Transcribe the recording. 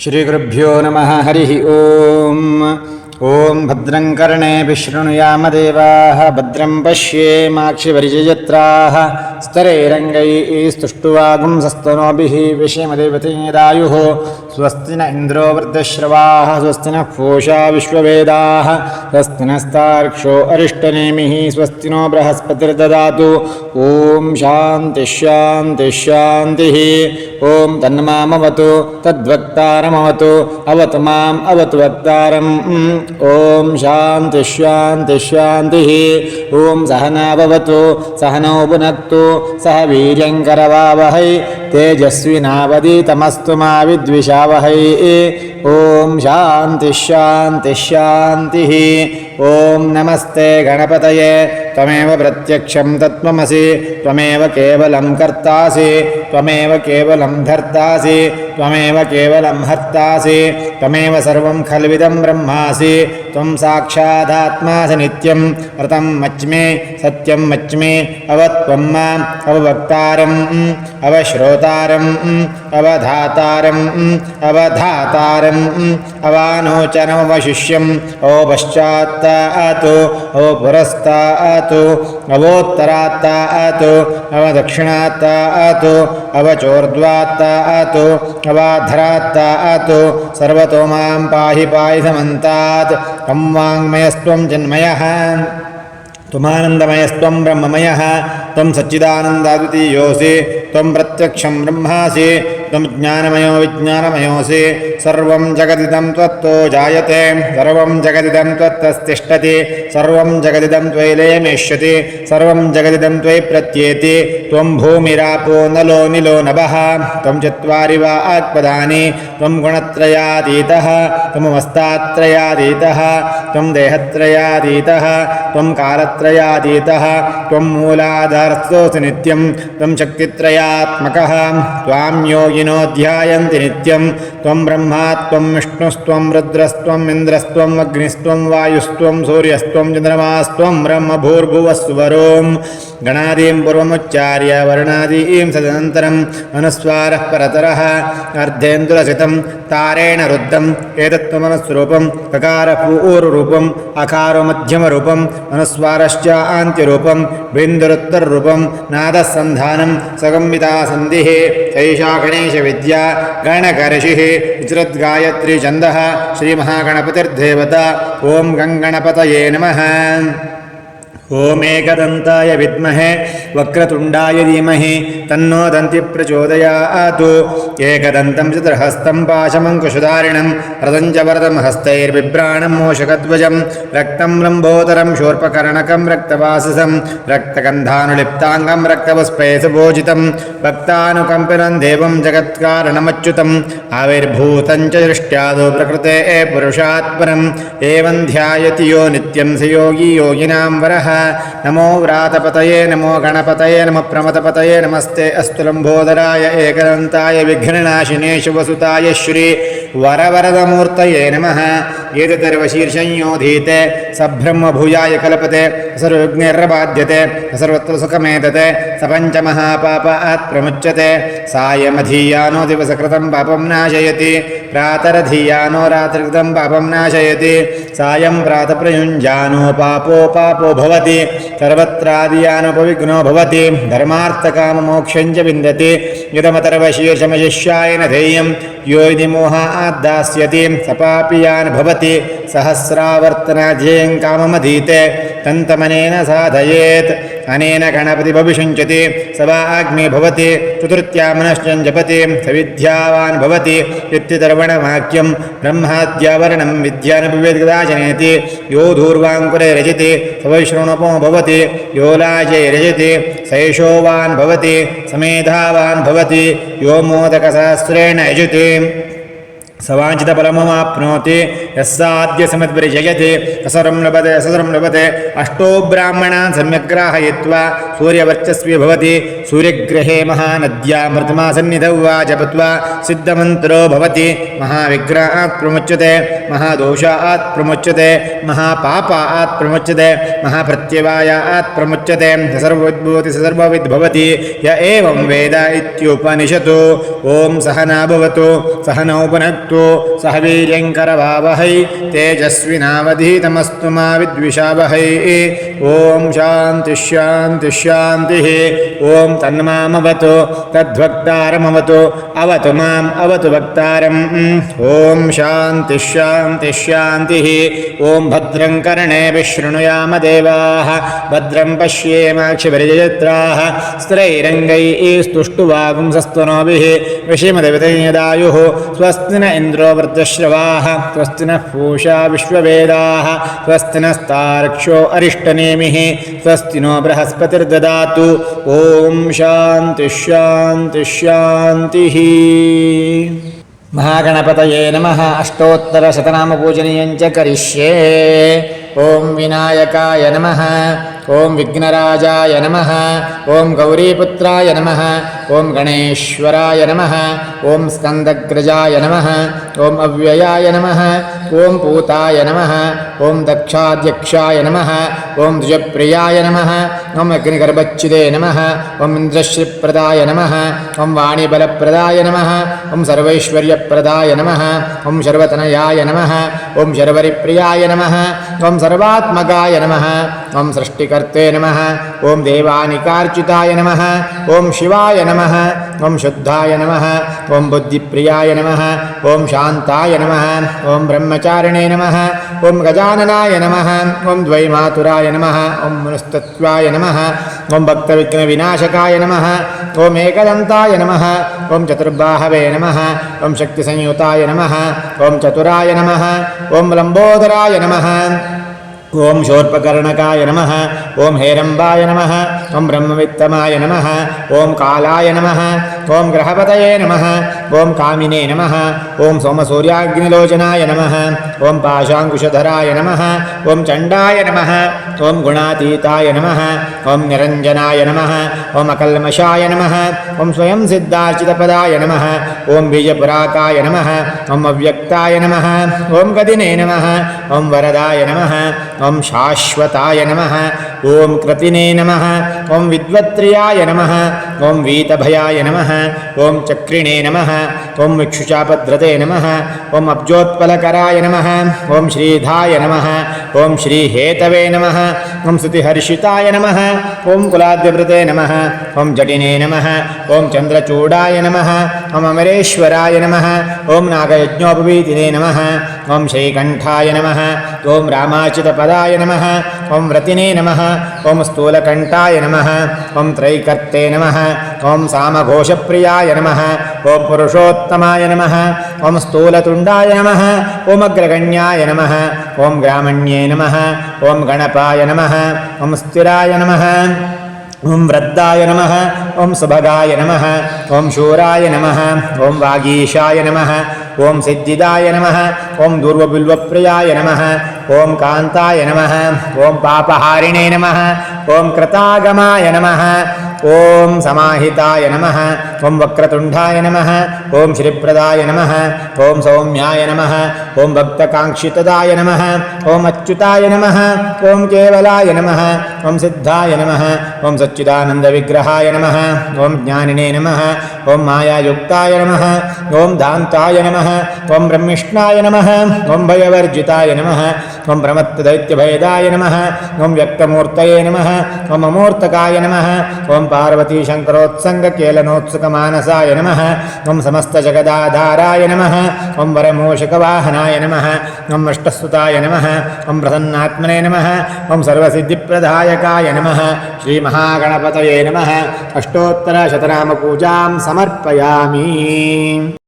श्रीगुरुभ्यो नमः हरिः ॐ ॐ भद्रं कर्णे विशृणुयामदेवाः भद्रं पश्येमाक्षिपरिजयत्राः स्तरैरङ्गैस्तुष्टुवागुंसस्तनोभिः विषयमदेवतेदायुः स्वस्ति न इन्द्रो वृद्धश्रवाः, स्वस्ति नः पूषा विश्ववेदाः। स्वस्ति नस्तार्क्षो अरिष्टनेमिः, स्वस्ति नो बृहस्पतिर्ददातु। ॐ शान्तिश्शान्तिश्शान्तिः ॐ तन्मामवतु, तद्वक्तारमवतु, अवतु माम् अवतु वक्तारम्। ॐ शान्तिश्शान्तिश्शान्तिः ॐ सहनाववतु सहनौ पुनक्तु सह वीर्यङ्करवावहै तेजस्विनावदीतमस्तु मा विद्विषावहै। ॐ शान्तिश्शान्तिश्शान्तिः ॐ नमस्ते गणपतये। त्वमेव प्रत्यक्षं तत्त्वमसि। त्वमेव केवलं कर्तासि। त्वमेव केवलं धर्तासि। त्वमेव केवलं हर्तासि। त्वमेव सर्वं खल्विदं ब्रह्मासि। त्वं साक्षादात्मासि नित्यं। व्रतं मच्मे सत्यं मच्मे अवत्वं माम् अववक्तारम् अवश्रोतारम् अवधातारम् अवधातारम्, अवानोचनमवशिष्यम् अवपश्चात्तातु अवपुरस्तातु अवोत्तरात्तातु, अवदक्षिणात्तातु, अवचोर्ध्वात्तातु, अवाधरात्तातु, सर्वतो माँ पाहि पाहि समन्तात् कं वाङ्मयस्त्वं जन्मयः। त्वमानन्दमयस्त्वं ब्रह्ममयः त्वं सच्चिदानन्दाद्वितीयोऽसि त्वं प्रत्यक्षं ब्रह्मासि। त्वं ज्ञानमयो विज्ञानमयोऽसि सर्वं जगदिदं त्वत्तो जायते सर्वं जगदिदं त्वत्तस्तिष्ठति सर्वं जगदिदं त्वैलेमेष्यति सर्वं जगदिदं त्वयि प्रत्येति त्वं भूमिरापो नलो निलो नभः त्वं चत्वारि वा आत्पदानि त्वं गुणत्रयातीतः त्वमवस्थात्रयातीतः त्वं देहत्रयातीतः त्वं कालत्रयातीतः त्वं मूलाधारस्तोऽसि नित्यं त्वं शक्तित्रयात्मकः त्वां యోగినో ధ్యాయంతి నిత్యం త్వం బ్రహ్మా త్వం విష్ణుస్త్వం రుద్రస్త్వం ఇంద్రస్త్వం అగ్నిస్త్వం వాయుస్త్వం సూర్యస్త్వం చంద్రమాస్త్వం బ్రహ్మ భూర్భువస్వరోం गणादीं पूर्वमुच्चार्य वर्णादीं सदनन्तरम् अनुस्वारः परतरः अर्धेन्दुरसितं तारेण रुद्धम् एतत्त्वमनुस्वरूपं ककारपूर्वरूपम् अकारमध्यमरूपम् अनुस्वारश्च आन्त्यरूपं बिन्दुरुत्तररूपं नादसन्धानं सगम्मितासन्धिः सैषा गणेशविद्या गणकर्षिः विचृद्गायत्री छन्दः श्रीमहागणपतिर्देवता ॐ गङ्गणपतये नमः ॐ विद्महे, वक्रतुण्डाय धीमहि, तन्नो दन्ति प्रचोदयात्। एकदन्तं चतुर्हस्तं पाशमङ्कुशधारिणं रदं च वरदं हस्तैर्बिभ्राणं मोषकध्वजं रक्तं लम्बोदरं शूर्पकर्णकं रक्तवाससं, रक्तगन्धानुलिप्ताङ्गं रक्तपुष्पैसुभोजितं भक्तानुकम्पिनं देवं जगत्कारणमच्युतम् आविर्भूतं च दृष्ट्यादो प्रकृते पुरुषात् परम् एवं ध्यायति यो नित्यं स योगी योगिनां वरः। नमो व्रातपतये नमो गणपतये नमः प्रमथपतये नमस्ते अस्तु लम्बोदराय एकदन्ताय विघ्ननाशिने शुभसुताय श्री वरवरदमूर्तये नमः एतदर्वशीर्षंयोधीते सब्रह्मभूयाय कल्पते सर्वज्ञर्बाध्यते सर्वत्र सुखमेतते स पञ्चमहापापात् प्रमुच्यते सायमधीयानो दिवसकृतं पापं नाशयति प्रातरधीयानो रात्रिकृतं पापं नाशयति सायं प्रातप्रयुञ्जानो पापो पापो भवति सर्वत्रादियानुपविघ्नो भवति धर्मार्थकाममोक्षं च विन्दति यदमतर्वशीर्षमशिष्याय न ध्येयं यो यदि मोहाद्दास्यति सपापियान् भवति सहस्रावर्तनाध्येयं काममधीते तन्तमनेन साधयेत्। अनेन गणपति भविषुञ्चति स वा अग्नि भवति चतुर्थ्यामनश्चं जपति सविद्यावान् भवति इत्यतर्वणवाक्यं ब्रह्माद्यावरणं विद्यानपिवेद्गदाजनेति यो धूर्वाङ्कुरे रजति स वैश्रणुपो भवति यो लाजे रजति सैषोवान् भवति समेधावान् भवति यो मोदकसहस्रेण यजति सवाञ्छितफलमवाप्नोति यस्साद्य समिद्विजयति असरं लभते असरं लभते अष्टो ब्राह्मणान् सम्यग्राहयित्वा सूर्यवर्चस्वी भवति। सूर्यग्रहे महानद्यामृतमासन्निधौ वा जपत्वा सिद्धमन्त्रो भवति। महाविग्रहात् प्रमुच्यते, महादोषात् प्रमुच्यते, महापापात् प्रमुच्यते, महाप्रत्यवायात् प्रमुच्यते। सर्वोद्भूति सर्वविद् भवति। य एवं वेद इत्युपनिषतु ॐ सहना भवतु सहनौपनक्तु सह वीर्यङ्करवावहै तेजस्विनावधीतमस्तु मा विद्विषावहै। ॐ शान्तिः शान्तिः शान्तिः। ॐ तन्मामवतु तद्भक्तारमवतु अवतु माम्, अवतु वक्तारम्। ॐ शान्तिः शान्तिः शान्तिः। ॐ भद्रं कर्णे विशृणुयाम देवाः। भद्रं पश्येमाक्षिभिर्जयत्राः स्त्रैरङ्गैः स्तुष्टुवागुंसस्तनोभिः विषिमदेवतयदायुः स्वस्ति न इन्द्रो वृद्धश्रवाः। स्वस्ति नः पूषा विश्ववेदाः। स्वस्ति नस्तार्क्ष्यो अरिष्टनेमिः। स्वस्ति नो बृहस्पतिर्ददातु ॐ शान्तिः शान्तिः शान्तिः महागणपतये नमः अष्टोत्तरशतनामपूजनीयञ्च करिष्ये ॐ विनायकाय नमः ஓம் விக்னராஜாய நம ஓம் கௌரீபுத்திராய நம ஓம் கணேஸ்வராய நம ஓம் ஸ்கந்தக்ரஜாய நம ஓம் அவ்வயாய நம ஓம் பூதாய நம ஓம் தக்ஷாத்யக்ஷாய நம ஓம் துஜப்பிரியாய நம ஓம் அக்னிகர்பச்சுதே நம ஓம் இந்திரஸ்ரீப்பிரதாய நம ஓம் வாணிபலப்பிரதாய நம ஓம் சர்வைஸ்வரியப்பிரதாய நம ஓம் சர்வதனயாய நம ஓம் சர்வரிப்பிரியாய நம ஓம் சர்வாத்மகாய நம ஓம் சிருஷ்டிகர்த்தே நம ஓம் தேவானிகார்ச்சிதாய நம ஓம் சிவாய நம ஓம் சுத்தாய நம ஓம் புத்திப்பிரியாய நம ஓம் சாந்தாய நம ஓம் பிரம்மச்சாரிணே நம ஓம் கஜானனாய நம ஓம் துவைமாதுராய நம ஓம் மனுஸ்தத்வாய நம ஓம் பக்தவிக்னவிநாசகாய நம ஓம் ஏகதந்தாய நம ஓம் சதுர்பாகவே நம ஓம் சக்திசம்யுதாய நம ஓம் சதுராய நம ஓம் லம்போதராய நம ஓம் ஷோர்பகர்ணகாய நம ஓம் ஹேரம்பாய நம ஓம் பிரம்மவித்தமாய நம ஓம் காலாய நம ஓம் கிரகபதயே நம ஓம் காமினே நம ஓம் சோமசூரியாக்னிலோச்சனாய நம ஓம் பாஷாங்குஷதராய நம ஓம் சண்டாய நம ஓம் குணாதீதாய நம ஓம் நிரஞ்சனாய நம ஓம் அகல்மஷாய நம ஓம் ஸ்வயம் சித்தார்ச்சிதபதாய நம ஓம் பீஜபுராக்காய நம ஓம் அவ்வக்தாய நம ஓம் கதினே நம ஓம் வரதாய நம ॐ शाश्वताय नमः ॐ कृतिने नमः ॐ विद्वत्रियाय नमः ॐ वीतभयाय नमः ॐ चक्रिणे नमः ॐ विक्षुचापद्रते नमः ॐ अब्जोत्पलकराय नमः ॐ श्रीधाय नमः ॐ श्रीहेतवे नमः ॐ स्तुतिहर्षिताय नमः ॐ कुलाद्यवृते नमः ॐ जटिने नमः ॐ चन्द्रचूडाय नमः ॐ अमरेश्वराय नमः ॐ नागयज्ञोपवीतिने नमः ॐ श्रीकण्ठाय नमः ॐ रामाचितपदाय नमः ॐ व्रतिने नमः ॐ स्थूलकण्ठाय नमः ॐ त्रैकर्ते नमः ॐ सामघोषप्रियाय नमः ॐ पुरुषोत्तमाय नमः ॐ स्थूलतुण्डाय नमः ॐ अग्रगण्याय नमः ॐ ग्रामण्ये नमः ॐ गणपाय नमः ॐ स्थिराय नमः ॐ वृद्धाय नमः ॐ सुभगाय नमः ॐ शूराय नमः ॐ वागीशाय नमः ॐ सिद्धिदाय नमः ॐ दूर्वबिल्वप्रियाय नमः ஓம் காந்தாய நம ஓம் பாபஹாரிணே நம ஓம் கிருதாகமாய நம ஓம் சமாஹிதாய நம ஓம் வக்ரதுண்டாய நம ஓம் ஸ்ரீபிரதாய நம ஓம் சௌமியாய நம ஓம் பக்தகாங்ஷிததாய நம ஓம் அச்சுதாய நம ஓம் கேவலாய நம ஓம் சித்தாய நம ஓம் சச்சிதானந்த விக்கிரகாய நம ஓம் ஜானினே நம ஓம் மாயாயுக்தாய நம ஓம் தாந்தாய நம ஓம் பிரம்மிஷ்ணாய நம ஓம் பயவர்ஜிதாய நம ॐ प्रमत्तदैत्यभयदाय नमः ॐ व्यक्तमूर्तये नमः ॐ अमूर्तकाय नमः ॐ पार्वतीशङ्करोत्सङ्गकेलनोत्सुकमानसाय नमः ॐ समस्तजगदाधाराय नमः ॐ वरमूषकवाहनाय नमः ॐ अष्टस्तुताय नमः ॐ प्रसन्नात्मने नमः ॐ सर्वसिद्धिप्रदायकाय नमः श्रीमहागणपतये नमः अष्टोत्तरशतनामपूजां समर्पयामि